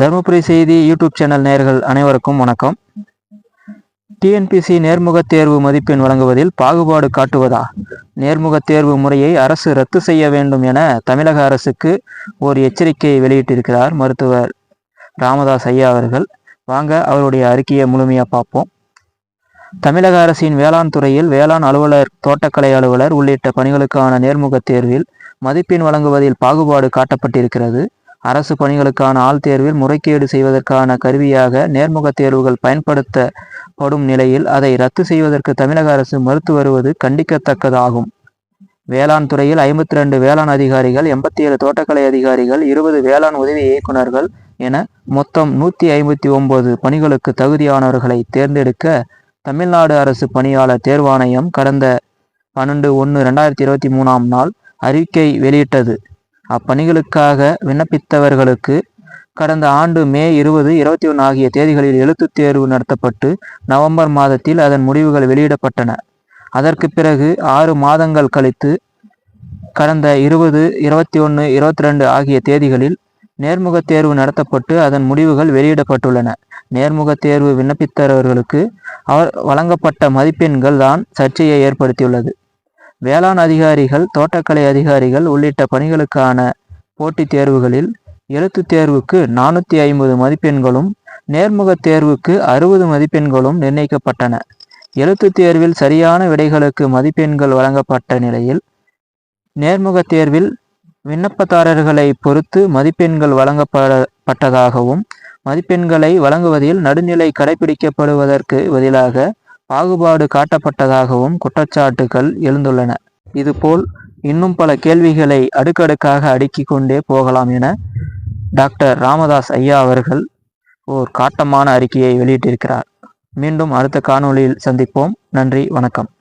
தருமபுரி செய்தி YouTube channel நேயர்கள் அனைவருக்கும் வணக்கம். டிஎன்பிசி நேர்முகத் தேர்வு மதிப்பெண் வழங்குவதில் பாகுபாடு காட்டுவதா? நேர்முகத் தேர்வு முறையை அரசு ரத்து செய்ய வேண்டும் என தமிழக அரசுக்கு ஒரு எச்சரிக்கையை வெளியிட்டிருக்கிறார் மருத்துவர் ராமதாஸ் ஐயா அவர்கள். வாங்க அவருடைய அறிக்கையை முழுமையாக பார்ப்போம். தமிழக அரசின் வேளாண் துறையில் வேளாண் அலுவலர் தோட்டக்கலை அலுவலர் உள்ளிட்ட பணிகளுக்கான நேர்முகத் தேர்வில் மதிப்பெண் வழங்குவதில் பாகுபாடு காட்டப்பட்டிருக்கிறது. அரசு பணிகளுக்கான ஆள் தேர்வில் முறைகேடு செய்வதற்கான கருவியாக நேர்முகத் தேர்வுகள் பயன்படுத்தப்படும் நிலையில் அதை ரத்து செய்வதற்கு தமிழக அரசு மறுத்து வருவது கண்டிக்கத்தக்கதாகும். வேளாண் துறையில் ஐம்பத்தி ரெண்டு வேளாண் அதிகாரிகள் எண்பத்தி ஏழு தோட்டக்கலை அதிகாரிகள் இருபது வேளாண் உதவி இயக்குநர்கள் என மொத்தம் நூற்றி ஐம்பத்தி ஒன்பது பணிகளுக்கு தகுதியானவர்களை தேர்ந்தெடுக்க தமிழ்நாடு அரசு பணியாளர் தேர்வாணையம் கடந்த பன்னெண்டு ஒன்று ரெண்டாயிரத்தி இருபத்தி மூணாம் நாள் அறிக்கை வெளியிட்டது. அப்பணிகளுக்காக விண்ணப்பித்தவர்களுக்கு கடந்த ஆண்டு மே இருபது இருபத்தி ஒன்று ஆகிய தேதிகளில் எழுத்துத் தேர்வு நடத்தப்பட்டு நவம்பர் மாதத்தில் அதன் முடிவுகள் வெளியிடப்பட்டன. அதற்கு பிறகு ஆறு மாதங்கள் கழித்து கடந்த இருபது இருபத்தி ஒன்று இருபத்தி ரெண்டு ஆகிய தேதிகளில் நேர்முகத் தேர்வு நடத்தப்பட்டு அதன் முடிவுகள் வெளியிடப்பட்டுள்ளன. நேர்முகத் தேர்வு விண்ணப்பித்தவர்களுக்கு அவர் வழங்கப்பட்ட மதிப்பெண்கள் தான் சர்ச்சையை ஏற்படுத்தியுள்ளது. வேளாண் அதிகாரிகள் தோட்டக்கலை அதிகாரிகள் உள்ளிட்ட பணிகளுக்கான போட்டித் தேர்வுகளில் எழுத்துத் தேர்வுக்கு நானூற்றி ஐம்பது மதிப்பெண்களும் நேர்முகத் தேர்வுக்கு அறுபது மதிப்பெண்களும் நிர்ணயிக்கப்பட்டன. எழுத்துத் தேர்வில் சரியான விடைகளுக்கு மதிப்பெண்கள் வழங்கப்பட்ட நிலையில் நேர்முகத் தேர்வில் விண்ணப்பதாரர்களை பொறுத்து மதிப்பெண்கள் வழங்கப்பட்டதாகவும் மதிப்பெண்களை வழங்குவதில் நடுநிலை கடைபிடிக்கப்படுவதற்கு பதிலாக பாகுபாடு காட்டப்பட்டதாகவும் குற்றச்சாட்டுகள் எழுந்துள்ளன. இதுபோல் இன்னும் பல கேள்விகளை அடுக்கடுக்காக அடுக்கிக் கொண்டே போகலாம் என டாக்டர் ராமதாஸ் ஐயா அவர்கள் ஓர் காட்டமான அறிக்கையை வெளியிட்டிருக்கிறார். மீண்டும் அடுத்த காணொளியில் சந்திப்போம். நன்றி வணக்கம்.